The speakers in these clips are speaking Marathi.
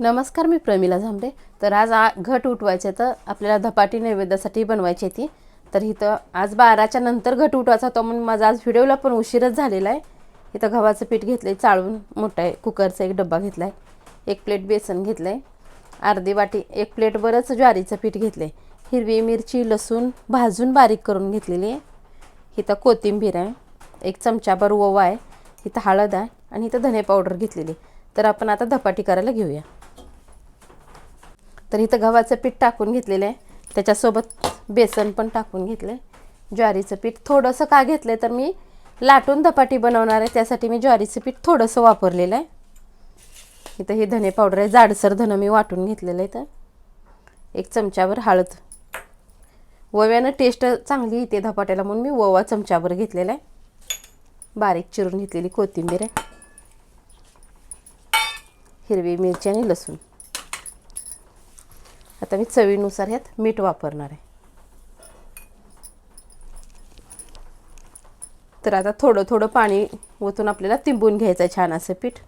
नमस्कार मी प्रमिला झांबडे तर आज आ घट उठवायचे तर आपल्याला धपाटी नैवेद्यासाठी बनवायची आहे ती. तर इथं आज बाराच्या नंतर घट उठवायचा होता म्हणून माझा आज व्हिडिओला पण उशीरच झालेला आहे. इथं गव्हाचं पीठ घेतलं आहे चाळून मोठा आहे कुकरचा एक डब्बा घेतला आहे एक प्लेट बेसन घेतलं आहे अर्धी वाटी एक प्लेट बरंच ज्वारीचं पीठ घेतलं आहे हिरवी मिरची लसूण भाजून बारीक करून घेतलेली आहे. इथं कोथिंबीर आहे एक चमचाभर ओवा आहे इथं हळद आहे आणि इथं धने पावडर घेतलेली तर आपण आता धपाटी करायला घेऊया. तर इथं गव्हाचं पीठ टाकून घेतलेलं आहे त्याच्यासोबत बेसन पण टाकून घेतलं आहे ज्वारीचं पीठ थोडंसं का घेतलं आहे तर मी लाटून धपाटी बनवणार आहे. त्यासाठी मी ज्वारीचं पीठ थोडंसं वापरलेलं आहे. इथं हे धने पावडर आहे. जाडसर धनं मी वाटून घेतलेलं आहे तर एक चमच्यावर हळद. ओव्यानं टेस्ट चांगली येते धपाट्याला म्हणून मी ओवा चमच्यावर घेतलेला आहे. बारीक चिरून घेतलेली कोथिंबीर आहे. हिरवी मिरची आणि लसूण. आता मी चवीनुसार ह्यात मीठ वापरणार आहे. तर आता थोडं थोडं पाणी ओतून आपल्याला तिंबून घ्यायचं आहे छान असं पीठ.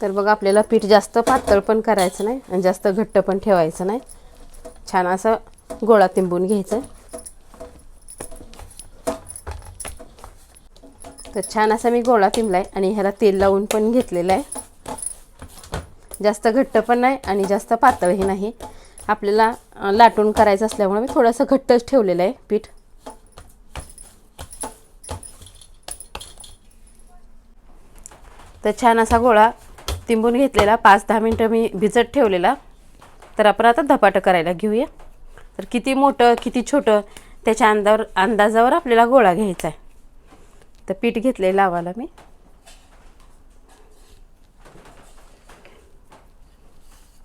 तर बघा आपल्याला पीठ जास्त पातळ पण करायचं नाही आणि जास्त घट्ट पण ठेवायचं नाही. छान असं गोळा तिंबून घ्यायचं आहे. तर छान असा मी गोळा तिंबला आहे आणि ह्याला तेल लावून पण घेतलेलं आहे. जास्त घट्ट पण नाही आणि जास्त पातळही नाही. आपल्याला लाटून करायचं असल्यामुळे मी थोडंसं घट्टच ठेवलेलं आहे पीठ. तर छान असा गोळा तिंबून घेतलेला. पाच दहा मिनटं मी भिजत ठेवलेला. तर आपण आता धपाटं करायला घेऊया. तर किती मोठं किती छोटं त्याच्या अंदावर अंदाजावर आपल्याला गोळा घ्यायचा आहे. तर पीठ घेतले लावायला मी.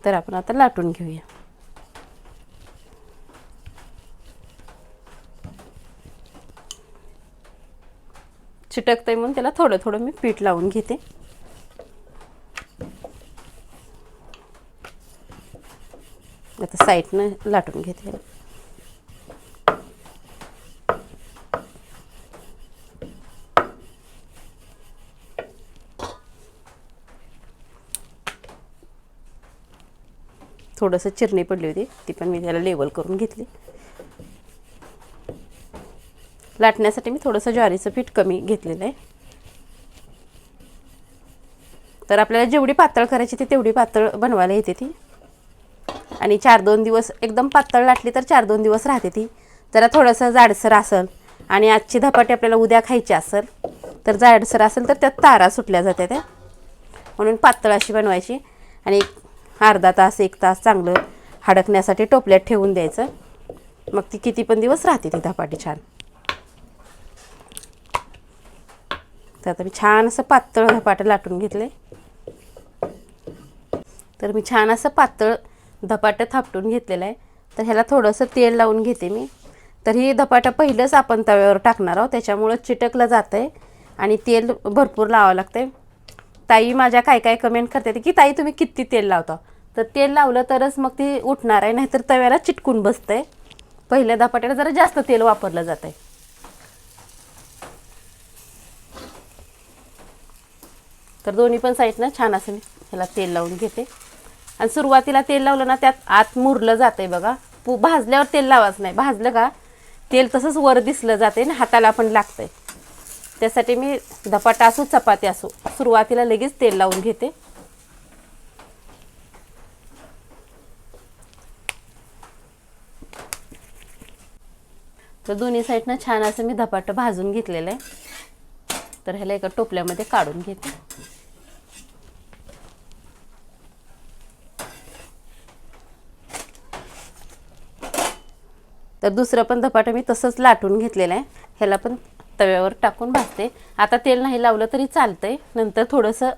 तर आपण आता लाटून घेऊया. चिटकतंय म्हणून त्याला थोडं थोडं मी पीठ लावून घेते. आता साईडनं लाटून घेते. थोडंसं चिरणी पडली होती ती पण मी त्याला लेवल करून घेतली. लाटण्यासाठी मी थोडंसं ज्वारीचं पीठ कमी घेतलेलं आहे. तर आपल्याला जेवढी पातळ करायची ती तेवढी पातळ बनवायला येते ती. आणि चार दोन दिवस एकदम पातळ लाटली तर चार दोन दिवस राहते ती. जरा थोडंसं जाडसर असेल आणि आजची धपाटी आपल्याला उद्या खायची असेल तर जाडसर असेल तर त्यात तारा सुटल्या जात्या त्या. म्हणून पातळ अशी बनवायची. आणि अर्धा तास एक तास चांगलं हडकण्यासाठी टोपल्यात ठेवून द्यायचं. मग ती किती पण दिवस राहते ती धपाटी छान. तर आता मी छान असं पातळ धपाटं लाटून घेतले. तर मी छान असं पातळ धपाटं थापटून घेतलेलं आहे. तर ह्याला थोडंसं तेल लावून घेते मी. तर ही धपाटं पहिलंच आपण तव्यावर टाकणार आहोत त्याच्यामुळं चिटकलं जातं आहे आणि तेल भरपूर लावावं लागतं आहे ताई माझ्या काय काय कमेंट करते की ताई तुम्ही किती तेल लावता? तर तेल लावलं तरच मग ती उठणार आहे नाहीतर तव्याला चिटकून बसतं. पहिल्या धपाट्याला जरा जास्त तेल वापरलं जात आहे तर दोन्ही पण साईडनं छान असं मी ह्याला तेल लावून घेते. आणि सुरुवातीला तेल लावलं ना त्यात आत मुरलं जातं आहे बघा. पू भाजल्यावर तेल लावायचं नाही. भाजलं का तेल तसंच वर दिसलं जाते ना हाताला पण लागतंय. त्यासाठी मी धपाटा असो चपाती असो सुरुवातीला लगेच तेल लावून घेते. तर दोन्ही साईडनं छान असं मी धपाटं भाजून घेतलेलं आहे. तर ह्याला एका टोपल्यामध्ये काढून घेते. तर दुसरं पण धपाटं मी तसंच लाटून घेतलेलं आहे. ह्याला पण तव्यावर टाकून भाजते. आता तेल नाही लावलं तरी चालतंय. नंतर थोडंसं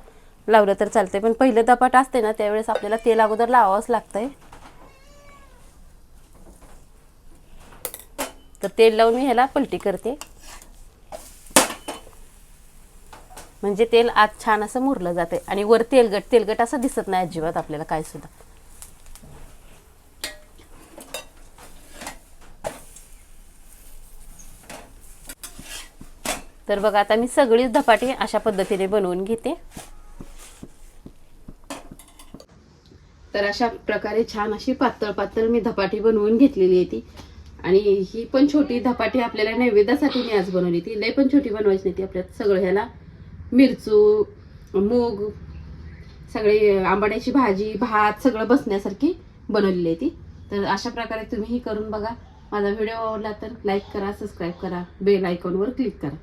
लावलं तर चालतंय. पण पहिलं दपाट असते ना त्यावेळेस आपल्याला तेल अगोदर लावावंच लागतंय. तर तेल लावून मी ह्याला पलटी करते. म्हणजे तेल आत छान असं मुरलं जाते आणि वर तेलगट तेलगट असं दिसत नाही अजिबात आपल्याला काय सुद्धा. तर बघा आता मी सगळीच धपाटी अशा पद्धतीने बनवून घेते. तर अशा प्रकारे छान अशी पातळ पातळ मी धपाटी बनवून घेतलेली आहे ती. आणि ही पण छोटी धपाटी आपल्याला नैवेद्यासाठी मी आज बनवली. ती लय पण छोटी बनवायची नाही ती. आपल्यात सगळं ह्याला मिरचू मूग सगळे आंबाड्याची भाजी भात सगळं बसण्यासारखी बनवलेली आहे ती. तर अशा प्रकारे तुम्हीही करून बघा. माझा व्हिडिओ आवडला तर लाईक करा सबस्क्राईब करा बेल आयकॉनवर क्लिक करा.